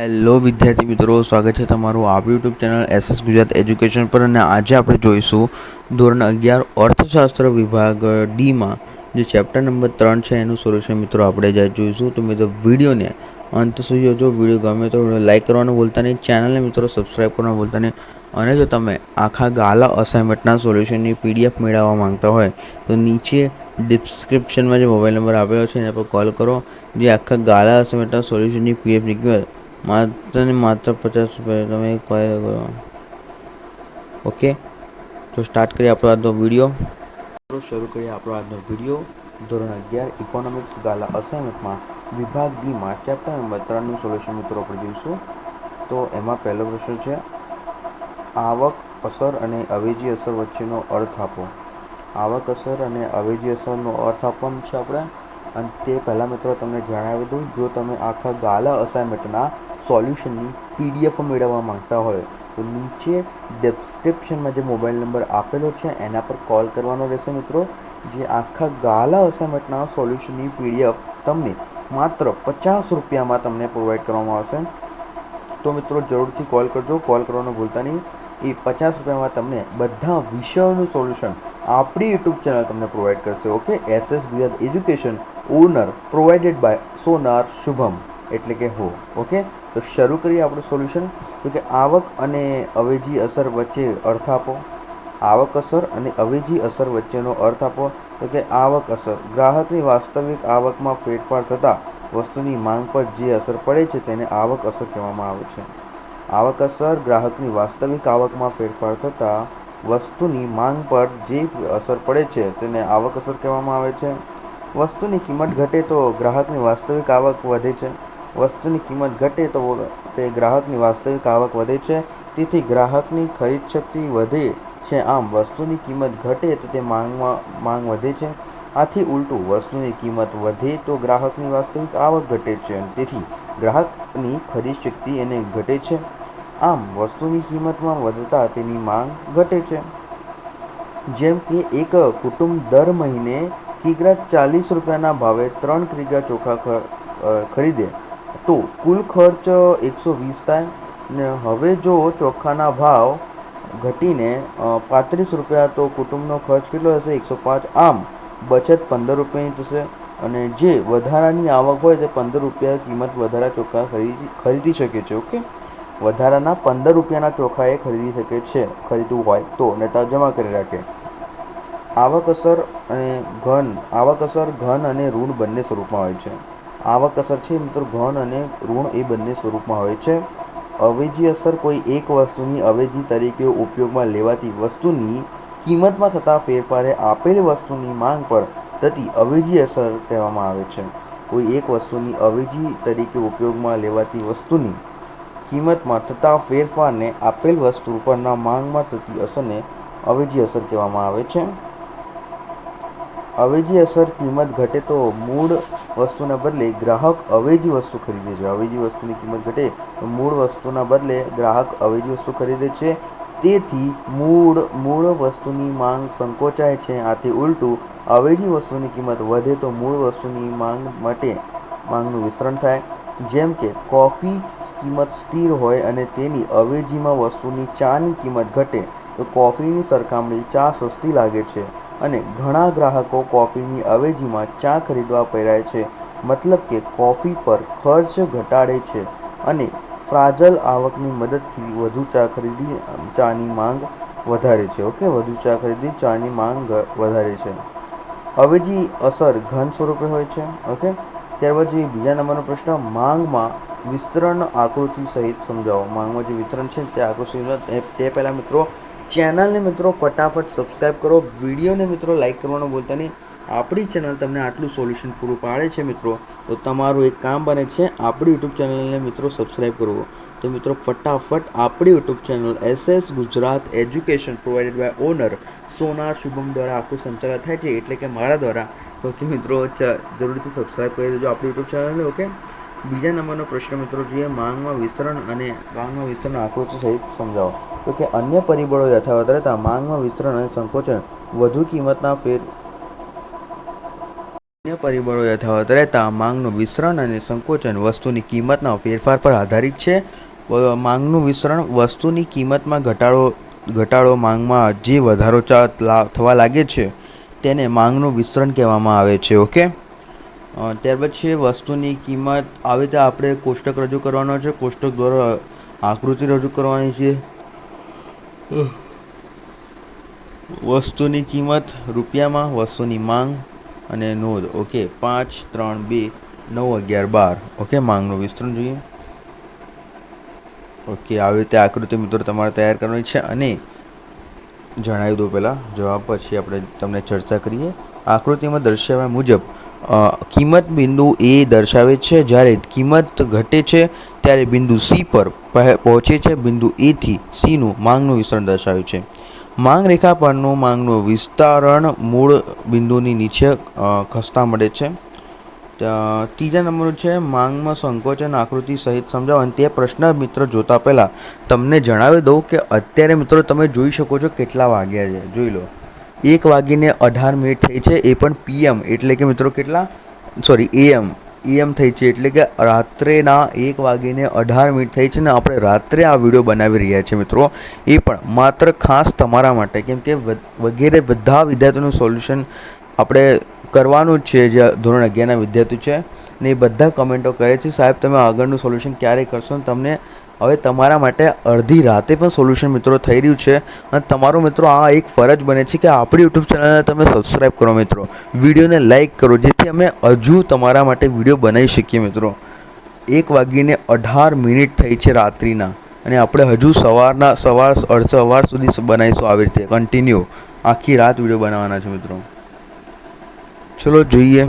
Hello વિદ્યાર્થી મિત્રો, સ્વાગત છે તમારું આપણું YouTube channel S S Gujarat education પર અને આજે આપણે જોઈશું ધોરણ અગિયાર અર્થશાસ્ત્ર વિભાગ ડીમાં જે ચેપ્ટર નંબર ત્રણ છે એનું સોલ્યુશન મિત્રો, આપણે જ જોઈશું. તો મિત્રો, વિડીયોને અંત સુધી જોજો. વીડિયો ગમે તો લાઇક કરવાનું ભૂલતા નહીં. ચેનલને મિત્રો સબસ્ક્રાઈબ કરવાનું ભૂલતા નહીં. અને જો તમે આખા ગાલા અસાઇનમેન્ટના સોલ્યુશનની પીડીએફ મેળવવા માંગતા હોય, તો નીચે ડિસ્ક્રિપ્શનમાં જે મોબાઈલ નંબર આપેલો છે, એના પર કોલ કરો. જે આખા ગાલા અસાઇનમેન્ટના સોલ્યુશનની પીએફ કિંમત માત્ર ને માત્ર પચાસ રૂપિયા તમે કોલ કરો ઓકે? તો સ્ટાર્ટ કરીએ આપણો આજનો વીડિયો શરૂ કરીએ આપણો આજનો વીડિયો ધોરણ અગિયાર ઇકોનોમિક્સ ગાલા અસાઇનમેન્ટમાં વિભાગ ડીમાં ચેપ્ટર નંબર ત્રણનું સોલ્યુશન મિત્રો આપણે જોઈશું. તો એમાં પહેલો પ્રશ્ન છે, આવક, અસર અને અવેજી અસર વચ્ચેનો અર્થ આપો. આવક, અસર અને અવેજી અસરનો અર્થ આપવાનો છે આપણે. અને તે પહેલાં મિત્રો તમને જણાવી દઉં, જો તમે આખા ગાલા અસાઇનમેન્ટના સોલ્યુશનની પીડીએફ મેળવવા માંગતા હોય, તો નીચે ડિસ્ક્રિપ્શનમાં જે મોબાઈલ નંબર આપેલો છે, એના પર કોલ કરવાનો રહેશે મિત્રો. જે આખા ગાલા અસાઇનમેન્ટના સોલ્યુશનની પીડીએફ તમને માત્ર પચાસ રૂપિયામાં તમને પ્રોવાઈડ કરવામાં આવશે. તો મિત્રો, જરૂરથી કોલ કરજો. કોલ કરવાનું ભૂલતા નહીં. એ પચાસ રૂપિયામાં તમને બધા વિષયોનું સોલ્યુશન આપણી યુટ્યુબ ચેનલ તમને પ્રોવાઈડ કરશે okay S S Gujarat education owner provided by Sonar Shubham એટલે કે હો ઓકે તો શરૂ કરીએ આપણું સોલ્યુશન તો કે આવક અને અવેજી અસર વચ્ચે અર્થ આપો. આવક અસર અને અવેજી અસર વચ્ચેનો અર્થ આપો. તો કે આવક અસર. ગ્રાહકની વાસ્તવિક આવકમાં ફેરફાર થતાં વસ્તુની માંગ પર જે અસર પડે છે તેને આવક અસર કહેવામાં આવે છે. આવક અસર ગ્રાહકની વાસ્તવિક આવકમાં ફેરફાર થતાં વસ્તુની માંગ પર જે અસર પડે છે તેને આવક અસર કહેવામાં આવે છે. વસ્તુની કિંમત ઘટે તો ગ્રાહકની વાસ્તવિક આવક વધે છે. વસ્તુની કિંમત ઘટે તો તે ગ્રાહકની વાસ્તવિક આવક વધે છે. તેથી ગ્રાહકની ખરીદ શક્તિ વધે છે. આમ, વસ્તુની કિંમત ઘટે તો તે માંગમાં માંગ વધે છે. આથી ઉલટું, વસ્તુની કિંમત વધે તો ગ્રાહકની વાસ્તવિક આવક ઘટે છે. તેથી ગ્રાહકની ખરીદ શક્તિ એને ઘટે છે. આમ, વસ્તુની કિંમતમાં વધતા તેની માંગ ઘટે છે. જેમ કે, એક કુટુંબ દર મહિને કિગ્રા ચાલીસ રૂપિયાના ભાવે ત્રણ કિગ્રા ચોખા ખરીદે. તો કુલ ખર્ચ એકસો વીસ થાય ને હવે જો ચોખાના ભાવ ઘટીને પાંત્રીસ રૂપિયા તો કુટુંબનો ખર્ચ કેટલો હશે એકસો પાંચ. આમ બચત પંદર રૂપિયાની થશે અને જે વધારાની આવક હોય તે પંદર રૂપિયા કિંમત વધારા ચોખા ખરીદી ખરીદી શકે છે, ઓકે? વધારાના પંદર રૂપિયાના ચોખા એ ખરીદી શકે છે, ખરીદવું હોય તો નેતા જમા કરી રાખે. આવક અસર અને ઘન, આવક અસર, ઘન અને ઋણ બંને સ્વરૂપમાં હોય છે. આવક અસર છે મિત્રો ઘન અને ઋણ એ બંને સ્વરૂપમાં હોય છે. અવેજી અસર કોઈ એક વસ્તુની અવેજી તરીકે ઉપયોગમાં લેવાતી વસ્તુની કિંમતમાં થતા ફેરફારે આપેલી વસ્તુની માંગ પર થતી અવેજી અસર કહેવામાં આવે છે. કોઈ એક વસ્તુની અવેજી તરીકે ઉપયોગમાં લેવાતી વસ્તુની કિંમતમાં થતા ફેરફારને આપેલ વસ્તુ પરના માંગમાં થતી અસરને અવેજી અસર કહેવામાં આવે છે. અવેજી અસર કિંમત ઘટે તો મૂળ વસ્તુના બદલે ગ્રાહક અવેજી વસ્તુ ખરીદે છે. અવેજી વસ્તુની કિંમત ઘટે તો મૂળ વસ્તુના બદલે ગ્રાહક અવેજી વસ્તુ ખરીદે છે. તેથી મૂળ મૂળ વસ્તુની માંગ સંકોચાય છે. આથી ઉલટું, અવેજી વસ્તુની કિંમત વધે તો મૂળ વસ્તુની માંગ માટે માંગનું વિસ્તરણ થાય. જેમ કે, કોફી કિંમત સ્થિર હોય અને તેની અવેજીમાં વસ્તુની ચાની કિંમત ઘટે, તો કોફીની સરખામણી ચા સસ્તી લાગે છે. અને ઘણા ગ્રાહકો કોફીની અવેજીમાં ચા ખરીદવા પ્રેરાય છે. મતલબ કે કોફી પર ખર્ચ ઘટાડે છે અને ફ્રાજલ આવકની મદદથી વધુ ચા ખરીદી ચાની માંગ વધારે છે, ઓકે? વધુ ચા ખરીદી ચાની માંગ વધારે છે. અવેજી અસર ઘન સ્વરૂપે હોય છે, ઓકે? ત્યારબાદ જે બીજા નંબરનો પ્રશ્ન. માંગમાં વિસ્તરણ આકૃતિ સહિત સમજાવો. માંગમાં જે વિતરણ છે તે આકૃતિ તે પહેલાં મિત્રો ચેનલને મિત્રો ફટાફટ સબસ્ક્રાઈબ કરો. વિડીયોને મિત્રો લાઇક કરવાનું બોલતા નહીં. આપણી ચેનલ તમને આટલું સોલ્યુશન પૂરું પાડે છે મિત્રો, તો તમારું એક કામ બને છે, આપણી યુટ્યુબ ચેનલને મિત્રો સબસ્ક્રાઈબ કરવો. તો મિત્રો ફટાફટ આપણી YouTube channel S S Gujarat education provided by owner Sonar Shubham દ્વારા આખું સંચાલન થાય છે, એટલે કે મારા દ્વારા. તો કે મિત્રો જરૂરથી સબસ્ક્રાઈબ કરી દેજો આપણી યુટ્યુબ ચેનલને, ઓકે? બીજા નંબરનો પ્રશ્ન મિત્રો જોઈએ, માંગમાં વિસ્તરણ અને માંગમાં વિસ્તરણ આકૃતિ સહિત સમજાવો. તો કે અન્ય પરિબળો યથાવત રહેતા માંગમાં વિસ્તરણ અને સંકોચન વધુ કિંમતના ફેર અન્ય પરિબળો યથાવત રહેતા માંગનું વિસ્તરણ અને સંકોચન વસ્તુની કિંમતના ફેરફાર પર આધારિત છે. માંગનું વિસ્તરણ વસ્તુની કિંમતમાં ઘટાડો ઘટાડો માંગમાં જે વધારો ચા- થવા લાગે છે, તેને માંગનું વિસ્તરણ કહેવામાં આવે છે, ઓકે? ત્યારબાદ ત્યાર પછી વસ્તુની કિંમત, આવી રીતે આપણે કોષ્ટક રજૂ કરવાનો છે. કોષ્ટક દ્વારા આકૃતિ રજૂ કરવાની છે. વસ્તુની કિંમત રૂપિયામાં વસ્તુની માંગ અને નોંધ. ઓકે, પાંચ, ત્રણ, બે, નવ, અગિયાર, બાર. ઓકે, માંગનું વિસ્તરણ જોઈએ. ઓકે, આવી રીતે આકૃતિ મિત્રો તમારે તૈયાર કરવાની છે અને જણાવી દો પહેલાં. જવાબ પછી આપણે તમને ચર્ચા કરીએ. આકૃતિમાં દર્શાવ્યા મુજબ કિંમત બિંદુ એ દર્શાવે છે જ્યારે કિંમત ઘટે છે ત્યારે બિંદુ સી પર પહોંચે છે બિંદુ એથી સીનું માંગનું વિસ્તરણ દર્શાવ્યું છે. માંગ રેખા પરનું માંગનું વિસ્તરણ મૂળ બિંદુની નીચે ખસતા મળે છે. ત્રીજા નંબરનું છે, માંગમાં સંકોચન આકૃતિ સહિત સમજાવો અને તે પ્રશ્ન મિત્રો જોતા પહેલાં તમને જણાવી દઉં કે અત્યારે મિત્રો તમે જોઈ શકો છો કેટલા વાગ્યા છે, જોઈ લો. એક વાગીને અઢાર મિનિટ થઈ છે, એ પણ પીએમ એટલે કે મિત્રો કેટલા? સોરી એએમ એએમ થઈ છે એટલે કે રાત્રેના એક વાગીને અઢાર મિનિટ થઈ છે ને આપણે રાત્રે આ વીડિયો બનાવી રહ્યા છીએ મિત્રો. એ પણ માત્ર ખાસ તમારા માટે, કેમ કે વગેરે બધા વિદ્યાર્થીઓનું સોલ્યુશન આપણે કરવાનું જ છે, જે ધોરણ અગિયારના વિદ્યાર્થી છે ને એ બધા કમેન્ટો કરે છે, સાહેબ, તમે આગળનું સોલ્યુશન ક્યારે કરશો? ને તમને હવે તમારા માટે અડધી રાતે પણ સોલ્યુશન મિત્રો થઈ રહ્યું છે. અને તમારો મિત્રો આ એક ફરજ બને છે કે આપણી યુટ્યુબ ચેનલને તમે સબસ્ક્રાઈબ કરો મિત્રો. વિડીયોને લાઇક કરો, જેથી અમે હજુ તમારા માટે વીડિયો બનાવી શકીએ મિત્રો. એક વાગીને અઢાર મિનિટ થઈ છે રાત્રિના. અને આપણે હજુ સવારના, સવાર, અડધો સવાર સુધી બનાવીશું આવી રીતે. કન્ટિન્યુ આખી રાત વીડિયો બનાવવાના છે મિત્રો. ચલો જોઈએ.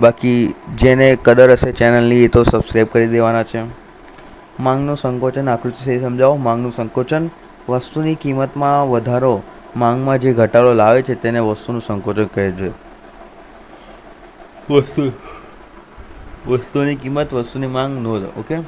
બાકી જેને કદર હશે ચેનલની એ તો સબસ્ક્રાઈબ કરી દેવાના છે. માંગનું સંકોચન આકૃતિ સહિત સમજાવો. માંગનું સંકોચન, વસ્તુની કિંમતમાં વધારો, માંગમાં જે ઘટાડો લાવે છે, તેને વસ્તુનું સંકોચન કહે છે. વસ્તુ, વસ્તુની કિંમત, વસ્તુની માંગ નોંધ, ઓકે?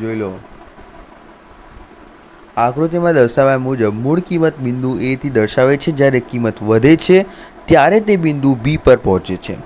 જોઈ લો. આકૃતિમાં દર્શાવ્યા મુજબ, મૂળ કિંમત બિંદુ એથી દર્શાવે છે, જ્યારે કિંમત વધે છે, ત્યારે તે બિંદુ બી પર પહોંચે છે.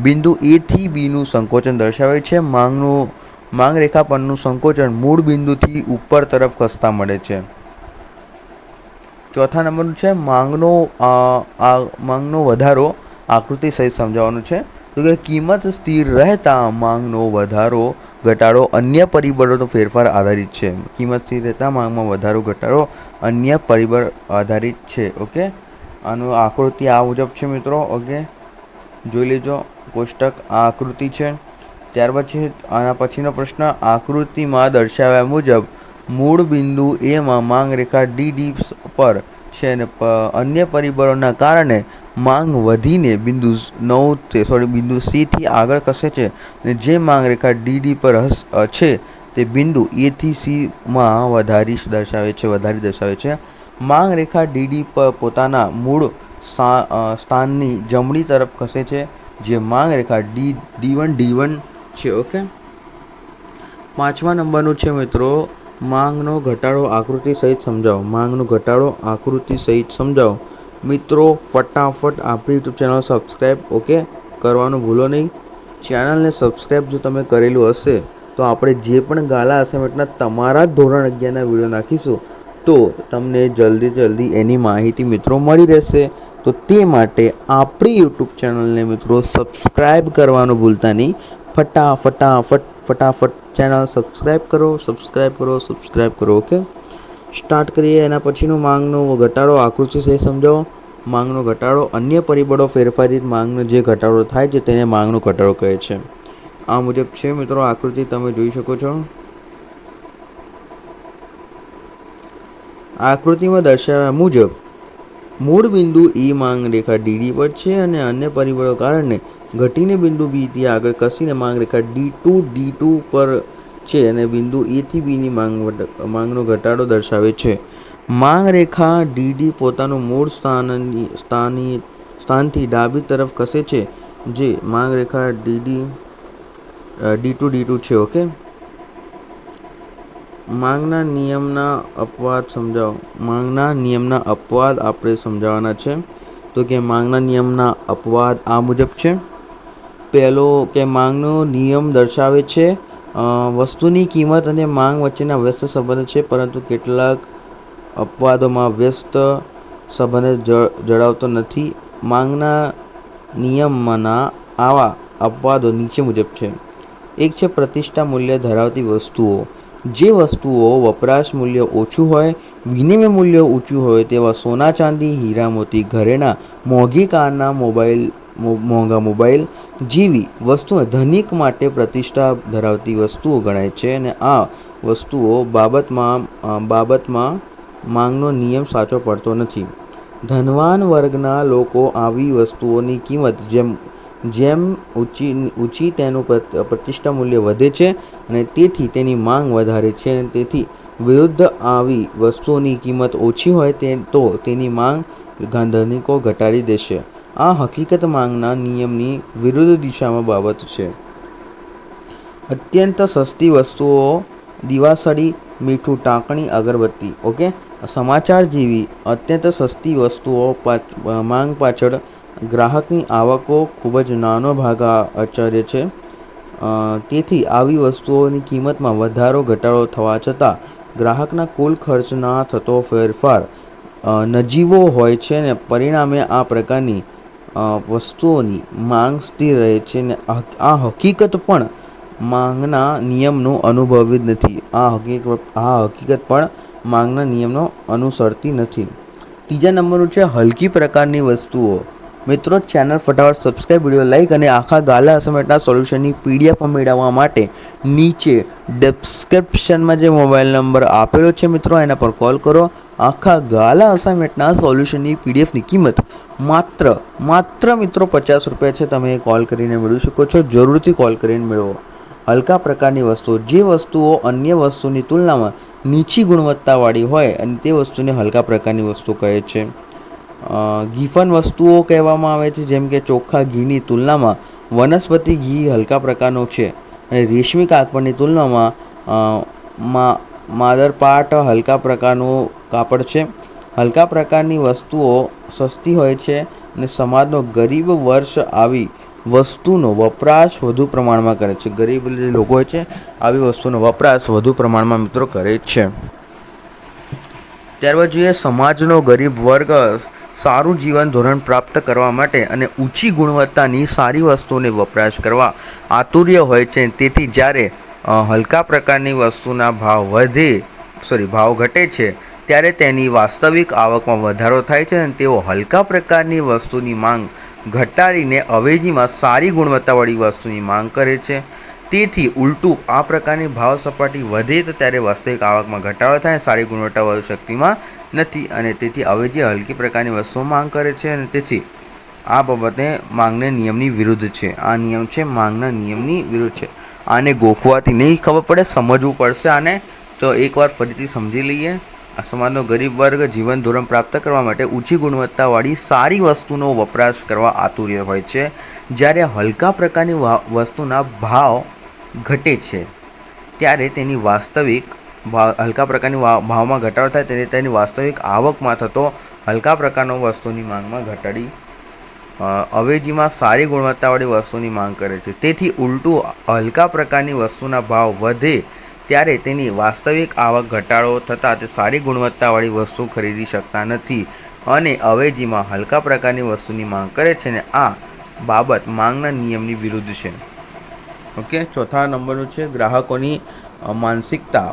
બિંદુ એથી બીનું સંકોચન દર્શાવે છે, માંગનું માંગ રેખા પરનું સંકોચન મૂળ બિંદુથી ઉપર તરફ ખસતા મળે છે. ચોથા નંબરનું છે, માંગનો આ, માંગનો વધારો આકૃતિ સહિત સમજાવવાનું છે. તો કે કિંમત સ્થિર રહેતા માંગનો વધારો ઘટાડો અન્ય પરિબળોનો ફેરફાર આધારિત છે. કિંમત સ્થિર રહેતા માંગમાં વધારો ઘટાડો અન્ય પરિબળ આધારિત છે. ઓકે? આનું આકૃતિ આ મુજબ છે મિત્રો. ઓકે? જોઈ લેજો. કોષ્ટક આ આકૃતિ છે. ત્યાર પછી આના પછીનો પ્રશ્ન, આકૃતિમાં દર્શાવ્યા મુજબ, મૂળ બિંદુ એમાં માંગ રેખા ડી ડી પર છે અને અન્ય પરિબળોના કારણે માંગ વધીને બિંદુ નવ સોરી બિંદુ સીથી આગળ ખસે છે. અને જે માંગ રેખા ડી ડી પર હસ છે, તે બિંદુ એથી સીમાં વધારી દર્શાવે છે, વધારી દર્શાવે છે. માંગ રેખા ડીડી પર પોતાના મૂળ સ્થા- સ્થાનની જમણી તરફ ખસે છે. જે માંગ રેખા D D one D one છે ઓકે પાંચમા નંબરનું છે, મિત્રો, માંગનો ઘટાડો આકૃતિ સહિત સમજાવો. માંગનો ઘટાડો આકૃતિ સહિત સમજાવો. મિત્રો, ફટાફટ આપણી યુટ્યુબ ચેનલ સબસ્ક્રાઈબ ઓકે કરવાનું ભૂલો નહીં. ચેનલને સબસ્ક્રાઈબ જો તમે કરેલું હશે, તો આપણે જે પણ ગાલા અસાઇનમેન્ટના તમારા ધોરણ અગિયારના વીડિયો નાખીશું. તો તમને જલ્દી જલ્દી એની માહિતી, મિત્રો, મળી રહેશે. તો તે માટે આપણી યુટ્યુબ ચેનલને મિત્રો સબસ્ક્રાઈબ કરવાનું ભૂલતા નહીં. ફટા ફટાફટ ફટાફટ ચેનલ સબસ્ક્રાઈબ કરો સબસ્ક્રાઈબ કરો સબસ્ક્રાઈબ કરો ઓકે સ્ટાર્ટ કરીએ, એના પછીનું માંગનો ઘટાડો, આકૃતિ સહિત સમજાવો. માંગનો ઘટાડો, અન્ય પરિબળો ફેરફારિત માંગનો જે ઘટાડો થાય છે, તેને માંગનો ઘટાડો કહે છે. આ મુજબ છે મિત્રો, આકૃતિ તમે જોઈ શકો છો. આકૃતિમાં દર્શાવ્યા મુજબ, મૂળ બિંદુ ઈ માંગ રેખા ડીડી પર છે અને અન્ય પરિબળો કારણે ઘટીને બિંદુ બીથી આગળ કસીને માંગરેખા ડી ટુ ડી ટુ પર છે અને બિંદુ એથી બીની માંગ માંગનો ઘટાડો દર્શાવે છે. માંગ રેખા ડીડી પોતાનું મૂળ સ્થાનની, સ્થાની, સ્થાનથી ડાબી તરફ ખસે છે, જે માંગરેખા D D D two D two છે, ઓકે? માંગના નિયમના અપવાદ સમજાવો, માંગના નિયમના અપવાદ આપણે સમજાવવાના છે. તો કે માંગના નિયમના અપવાદ આ મુજબ છે. પહેલો કે માંગનો નિયમ દર્શાવે છે વસ્તુની કિંમત અને માંગ વચ્ચેના વ્યસ્ત સંબંધ છે, પરંતુ કેટલાક અપવાદોમાં વ્યસ્ત સંબંધ જળાવતો નથી. માંગના નિયમના આવા અપવાદો નીચે મુજબ છે. એક છે પ્રતિષ્ઠા મૂલ્ય ધરાવતી વસ્તુઓ. જે વસ્તુઓ વપરાશ મૂલ્ય ઓછું હોય, વિનિમય મૂલ્ય ઊંચું હોય તેવા સોના, ચાંદી, હીરા, મોતી, ઘરેણાં, મોંઘી કારના મોબાઈલ મોંઘા મોબાઈલ જેવી વસ્તુઓ ધનિક માટે પ્રતિષ્ઠા ધરાવતી વસ્તુઓ ગણાય છે અને આ વસ્તુઓ બાબતમાં બાબતમાં માંગનો નિયમ સાચો પડતો નથી. ધનવાન વર્ગના લોકો આવી વસ્તુઓની કિંમત જેમ જેમ ઊંચી ઊંચી તેનું પ્રત- પ્રતિષ્ઠા મૂલ્ય વધે છે અને તેથી તેની માંગ વધારે છે અને તેથી વિરુદ્ધ આવી વસ્તુઓની કિંમત ઓછી હોય તે, તો તેની માંગ ધનિકો ઘટાડી દેશે. આ હકીકત માંગના નિયમની વિરુદ્ધ દિશામાં બાબત છે. અત્યંત સસ્તી વસ્તુઓ, દિવાસળી, મીઠું ટાંકણી, અગરબત્તી, ઓકે? સમાચાર જેવી અત્યંત સસ્તી વસ્તુઓ માંગ પાછળ ગ્રાહકની આવકો ખૂબ જ નાનો ભાગ આચરે છે. તેથી આવી વસ્તુઓની કિંમતમાં વધારો, ઘટાડો થવા છતાં ગ્રાહકના કુલ ખર્ચના થતો ફેરફાર નજીવો હોય છે ને પરિણામે આ પ્રકારની વસ્તુઓની માંગ સ્થિર રહે છે ને આ હકીકત પણ માંગના નિયમનું અનુભવી જ નથી. આ હકીકત આ હકીકત પણ માંગના નિયમનો અનુસરતી નથી. ત્રીજા નંબરનું છે હલકી પ્રકારની વસ્તુઓ. મિત્રો, ચેનલ ફટાફટ સબસ્ક્રાઈબ વીડિયો લાઈક અને આખા ગાલા અસાઇનમેન્ટના સોલ્યુશનની પીડીએફ મેળવવા માટે નીચે ડિસ્ક્રિપ્શનમાં જે મોબાઈલ નંબર આપેલો છે મિત્રો, એના પર કોલ કરો. આખા ગાલા અસાઇનમેન્ટના સોલ્યુશનની પીડીએફની કિંમત માત્ર માત્ર મિત્રો પચાસ રૂપિયા છે તમે કોલ કરીને મેળવી શકો છો. જરૂરથી કોલ કરીને મેળવો. હલકા પ્રકારની વસ્તુઓ જે વસ્તુઓ અન્ય વસ્તુની તુલનામાં નીચી ગુણવત્તાવાળી હોય અને તે વસ્તુને હલકા પ્રકારની વસ્તુ કહે છે. ગીફન વસ્તુઓ કહેવામાં આવે છે જેમ કે ચોખ્ખા ઘીની તુલનામાં વનસ્પતિ ઘી હલકા પ્રકારનો છે અને રેશમી કાપડની તુલનામાં અ, મા માદરપાટ હલકા પ્રકારનું કાપડ છે. હલકા પ્રકારની વસ્તુઓ સસ્તી હોય છે અને સમાજનો ગરીબ વર્ષ આવી વસ્તુનો વપરાશ વધુ પ્રમાણમાં કરે છે. ગરીબ લોકો હોય છે, આવી વસ્તુનો વપરાશ વધુ પ્રમાણમાં મિત્રો કરે છે. ત્યારબાદ જોઈએ સમાજનો ગરીબ વર્ગ સારું જીવન ધોરણ પ્રાપ્ત કરવા માટે અને ઊંચી ગુણવત્તાની સારી વસ્તુઓને વપરાશ કરવા આતુર્ય હોય છે. તેથી જ્યારે હલકા પ્રકારની વસ્તુના ભાવ વધે, સોરી, ભાવ ઘટે છે ત્યારે તેની વાસ્તવિક આવકમાં વધારો થાય છે અને તેઓ હલકા પ્રકારની વસ્તુની માંગ ઘટાડીને અવેજીમાં સારી ગુણવત્તાવાળી વસ્તુની માંગ કરે છે. તેથી ઉલટું આ પ્રકારની ભાવ સપાટી વધે તો ત્યારે વાસ્તવિક આવકમાં ઘટાડો થાય, સારી ગુણવત્તાવાળી શક્તિમાં નથી અને તેથી અવેજી હલકી પ્રકારની વસ્તુઓ માંગ કરે છે અને તેથી આ બાબતે માંગને નિયમની વિરુદ્ધ છે. આ નિયમ છે, માંગના નિયમની વિરુદ્ધ છે. આને ગોખવાથી નહીં ખબર પડે, સમજવું પડશે આને. તો એકવાર ફરીથી સમજી લઈએ. આ સમાજનો ગરીબ વર્ગ જીવન ધોરણ પ્રાપ્ત કરવા માટે ઊંચી ગુણવત્તાવાળી સારી વસ્તુનો વપરાશ કરવા આતુર્ય હોય છે. જ્યારે હલકા પ્રકારની વસ્તુના ભાવ ઘટે છે, ત્યારે તેની વાસ્તવિક હલકા પ્રકારની ભાવમાં ઘટાડો થાય ત્યારે તેની વાસ્તવિક આવકમાં થતો હલકા પ્રકારનો વસ્તુની માંગમાં ઘટાડી અવેજીમાં સારી ગુણવત્તાવાળી વસ્તુની માંગ કરે છે. તેથી ઉલટું હલકા પ્રકારની વસ્તુના ભાવ વધે ત્યારે તેની વાસ્તવિક આવક ઘટાડો થતાં તે સારી ગુણવત્તાવાળી વસ્તુ ખરીદી શકતા નથી અને અવેજીમાં હલકા પ્રકારની વસ્તુની માંગ કરે છે ને આ બાબત માંગના નિયમની વિરુદ્ધ છે. ઓકે, ચોથા નંબરનું છે, ગ્રાહકોની માનસિકતા.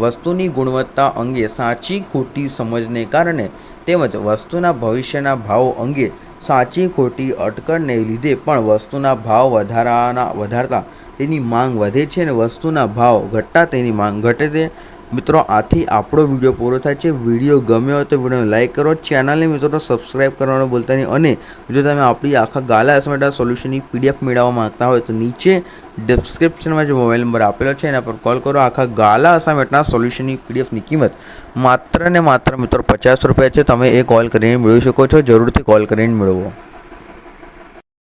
વસ્તુની ગુણવત્તા અંગે સાચી, ખોટી સમજને કારણે તેમજ વસ્તુના ભવિષ્યના ભાવો અંગે સાચી, ખોટી અટકળને લીધે પણ વસ્તુના ભાવ વધારાના, વધારતા તેની માંગ વધે છે અને વસ્તુના ભાવ ઘટતા તેની માંગ ઘટે છે. મિત્રો, આથી આપણો વીડિયો પૂરો થાય છે. વીડિયો ગમ્યો હોય તો વિડીયોને લાઇક કરો. ચેનલને મિત્રો સબસ્ક્રાઇબ કરવાનું ભૂલતા નહીં. અને જો તમે આપણી આખા ગાલા એસમેટા સોલ્યુશનની પીડીએફ મેળવવા માંગતા હોય તો નીચે ડિસ્ક્રિપ્શનમાં જે મોબાઈલ નંબર આપેલો છે, એના પર કોલ કરો. આખા ગાલા અસાઇમેન્ટના સોલ્યુશનની પીડીએફની કિંમત માત્ર ને માત્ર મિત્રો પચાસ રૂપિયા છે. તમે એ કોલ કરીને મેળવી શકો છો. જરૂરથી કોલ કરીને મેળવો.